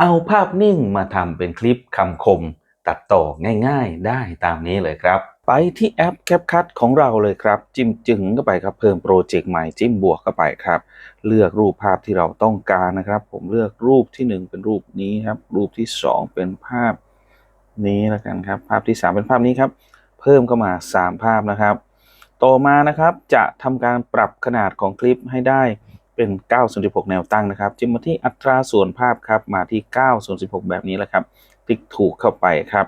เอาภาพนิ่งมาทำเป็นคลิปคำคม ตัดต่อง่าย ๆ ได้ตามนี้เลยครับ ไปที่แอป CapCut ของเราเลยครับ จิ้มจึงเข้าไปครับเพิ่มโปรเจกต์ใหม่จิ้มบวกเข้าไปครับ เลือกรูปภาพที่เราต้องการนะครับ ผมเลือกรูปที่หนึ่งเป็นรูปนี้ครับ รูปที่สองเป็นภาพนี้แล้วกันครับ ภาพที่สามเป็นภาพนี้ครับ เพิ่มเข้ามาสามภาพนะครับ ต่อมานะครับจะทำการปรับขนาดของคลิปให้ได้ เป็น9.16 แนวตั้งนะครับจิ้มมาที่อัตราส่วนภาพครับมาที่ 9.16 แบบนี้แหละครับคลิกถูกเข้าไปครับ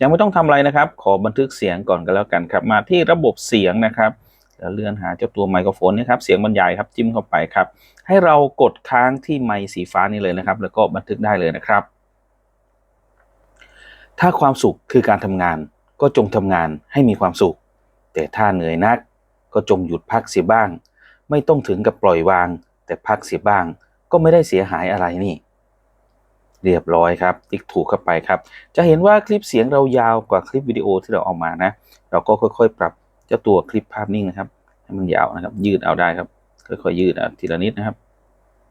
ยังไม่ต้องทำอะไรนะครับ ขอบันทึกเสียงก่อนก็แล้วกันครับ มาที่ระบบเสียงนะครับแล้วเลื่อนหาเจ้าตัวไมโครโฟนนี่ครับเสียงบรรยายครับจิ้มเข้าไปครับ ให้เรากดค้างที่ไมค์สีฟ้านี่เลยนะครับ แล้วก็บันทึกได้เลยนะครับ ถ้าความสุขคือการทำงานก็จงทำงานให้มีความสุข แต่ถ้าเหนื่อยนักก็จงหยุดพักเสียบ้าง ไม่ต้องถึงกับปล่อยวาง แต่พักเสียบ้าง ก็ไม่ได้เสียหายอะไรนี่ เรียบร้อยครับติ๊กถูกเข้าไปครับ จะเห็นว่าคลิปเสียงเรายาวกว่าคลิปวิดีโอที่เราเอามานะ เราก็ค่อยๆ ปรับเจ้าตัวคลิปภาพนิ่งนะครับ ให้มันยาวนะครับ ยืดเอาได้ครับ ค่อยๆยืดเอาทีละนิดนะครับ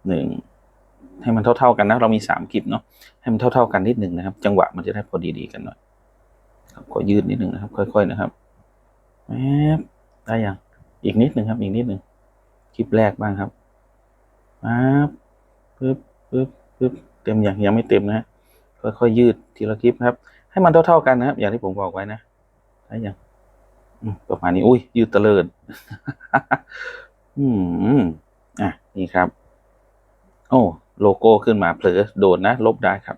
หนึ่งให้มันเท่าๆกันนะ เรามีสามคลิปเนาะให้มันเท่า ๆกันนิดหนึ่งนะครับ จังหวะมันจะได้พอดีๆกันหน่อยครับก็ยืดนิดหนึ่งนะครับ ค่อย ๆนะครับแป๊บได้ยังอีกนิดหนึ่งครับ อีกนิดหนึ่ง คลิปแรกบ้างครับป๊บปึ๊บปึ๊บปึ๊บเต็มอยังยังไม่เต็มนะฮะค่อยๆยืดทีละคลิปครับ ให้มันเท่าๆกันนะครับ อย่างที่ผมบอกไว้นะได้ยังประมาณนี้อุ้ยยืดตะเลิดอืมอะนี่ครับ โอ้โลโก้ขึ้นมาเผลอโดนนะ ลบได้ครับ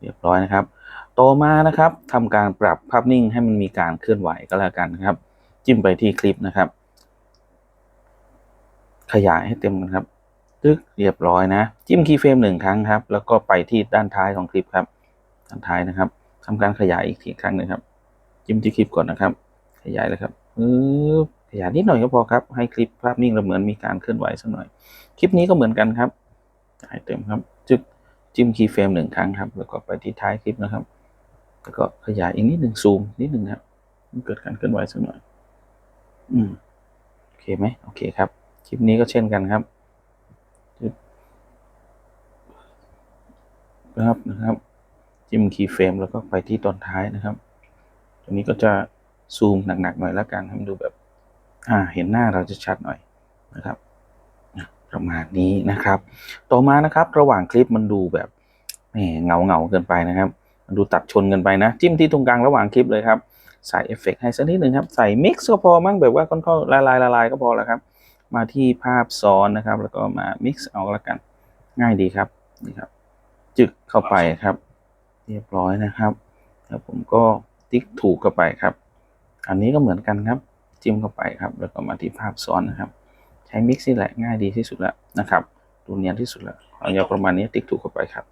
เรียบร้อยนะครับ ต่อมานะครับทำการปรับภาพนิ่งให้มันมีการเคลื่อนไหวก็แล้วกันนะครับ จิ้มไปที่คลิปนะครับ ขยายให้เต็มกันครับตึกเรียบร้อยนะ จิ้มคีย์เฟรมหนึ่งครั้งครับ แล้วก็ไปที่ด้านท้ายของคลิปครับ ด้านท้ายนะครับทำการขยายอีกทีครั้งหนึ่งครับ จิ้มที่คลิปก่อนนะครับ ขยายเลยครับปึ๊บขยายนิดหน่อยก็พอครับ ให้คลิปภาพนิ่งเราเหมือนมีการเคลื่อนไหวสักหน่อย คลิปนี้ก็เหมือนกันครับให้เต็มครับจึกจิ้มคีย์เฟรมหนึ่งครั้งครับ แล้วก็ไปที่ท้ายคลิปนะครับ แล้วก็ขยายอีกนิดหนึ่งซูมนิดหนึ่งครับมันเกิดการเคลื่อนไหวสักหน่อย อืม โอเคไหมโอเคครับ คลิปนี้ก็เช่นกันครับนะครับนะครับ จิ้มคีย์เฟรมแล้วก็ไปที่ตอนท้ายนะครับ ตรงนี้ก็จะซูมหนักๆหน่อยแล้วกันให้มันดูแบบอ่าเห็นหน้าเราจะชัดหน่อยนะครับประมาณนี้นะครับ ต่อมานะครับ ระหว่างคลิปมันดูแบบแหมเงาเงาเกินไปนะครับ มันดูตัดชนกันไปนะ จิ้มที่ตรงกลางระหว่างคลิปเลยครับ ใส่เอฟเฟกต์ให้สักนิดหนึ่งครับ ใส่มิกซ์ก็พอมั้งแบบว่าค่อนๆละลายละลายก็พอแล้วครับ มาที่ภาพซ้อนนะครับ แล้วก็มามิกซ์เอาละกัน ง่ายดีครับนี่ครับ จึกเข้าไปครับ เรียบร้อยนะครับแล้วผมก็ติ๊กถูกเข้าไปครับ อันนี้ก็เหมือนกันครับ จิ้มเข้าไปครับ แล้วก็มาที่ภาพซ้อนนะครับ ใช้มิกซ์นี่แหละง่ายดีที่สุดแล้วนะครับ ดูเนียนที่สุดแล้วเอาอย่างประมาณนี้ติ๊กถูกเข้าไปครับ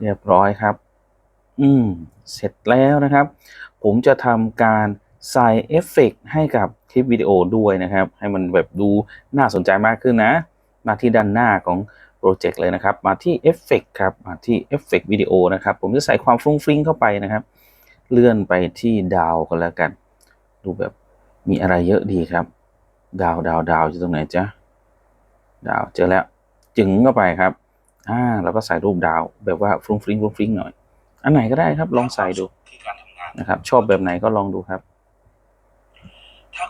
เรียบร้อยครับ อืม เสร็จแล้วนะครับ ผมจะทำการใส่เอฟเฟกต์ให้กับ คลิปวิดีโอด้วยนะครับ ให้มันแบบดูน่าสนใจมากขึ้นนะ มาที่ด้านหน้าของโปรเจกต์เลยนะครับ มาที่เอฟเฟกต์ครับ มาที่เอฟเฟกต์วิดีโอนะครับ ผมจะใส่ความฟรุ้งฟริ้งเข้าไปนะครับ เลื่อนไปที่ดาวกันแล้วกัน ดูแบบมีอะไรเยอะดีครับ ดาวดาวดาวอยู่ตรงไหนจ๊ะ ดาวเจอแล้ว จึงเข้าไปครับ อ่าเราก็ใส่รูปดาวแบบว่าฟรุ้งฟริ้งฟรุ้งฟริ้งหน่อย อันไหนก็ได้ครับ ลองใส่ดูนะครับ ชอบแบบไหนก็ลองดูครับ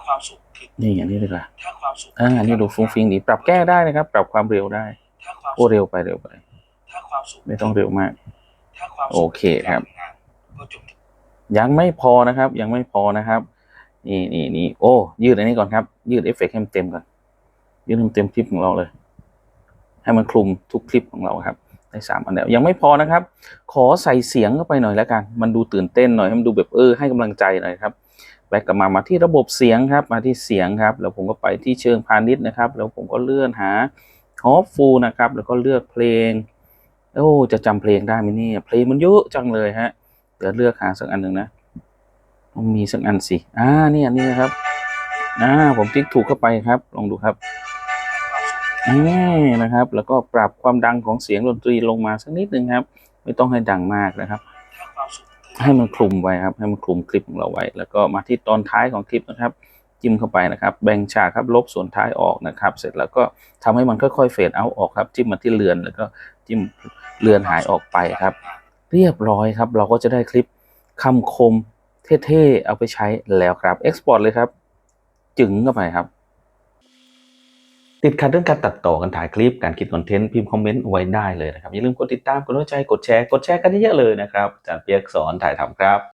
ความสุขคือนี่อันนี้ดีกว่าถ้าความสุขอ่าอันนี้ดูฟรุ้งฟริ้งดีปรับแก้ได้นะครับ ปรับความเร็วได้ถ้าความโอ้เร็วไปเร็วไปถ้าความสุขไม่ต้องเร็วมากถ้าความสุขโอเคครับกาทำงานก็จงยังไม่พอนะครับ ยังไม่พอนะครับ นี่นี่นี่โอ้ ยืดอันนี้ก่อนครับ ยืดเอฟเฟกต์ให้มันเต็มก่อนยืดให้มันเต็มคลิปของเราเลย ให้มันคลุมทุกคลิปของเราครับได้สามอันแล้วยังไม่พอนะครับ ขอใส่เสียงเข้าไปหน่อยแล้วกัน มันดูตื่นเต้นหน่อยให้มันดูแบบเออให้กำลังใจหน่อยครับ แบกกลับมามาที่ระบบเสียงครับมาที่เสียงครับแล้วผมก็ไปที่เชิงพาณิชย์นะครับ แล้วผมก็เลื่อนหาฮอฟฟูนะครับ แล้วก็เลือกเพลงโอ้จะจำเพลงได้ไหมเนี่ยเพลงมันเยอะจังเลยฮะเดี๋ยวเลือกหาสักอันหนึ่งนะต้องมีสักอันสิอ่านี่อันนี้นครับอ่าผมติ๊กถูกเข้าไปครับ ลองดูครับนี่นะครับ แล้วก็ปรับความดังของเสียงดนตรีลงมาสักนิดหนึ่งครับ ไม่ต้องให้ดังมากนะครับ ให้มันคลุมไว้ครับ ให้มันคลุมคลิปของเราไว้ แล้วก็มาที่ตอนท้ายของคลิปนะครับ จิ้มเข้าไปนะครับ แบ่งฉากครับ ลบส่วนท้ายออกนะครับ เสร็จแล้วก็ทำให้มันค่อยๆเฟดเอาออกครับ จิ้มมาที่เรือน แล้วก็จิ้มเลือนหายออกไปครับ เรียบร้อยครับ เราก็จะได้คลิปคำคมเท่ๆ เอาไปใช้แล้วครับ Export เลยครับ จึงเข้าไปครับ ติดขัดเรื่องการตัดต่อการถ่ายคลิปการคิดคอนเทนต์พิมพ์คอมเมนต์ไว้ได้เลยนะครับอย่าลืมกดติดตามกดหัวใจกดแชร์กดแชร์กันเยอะๆเลยนะครับอาจารย์เปียกสอนถ่ายทำครับ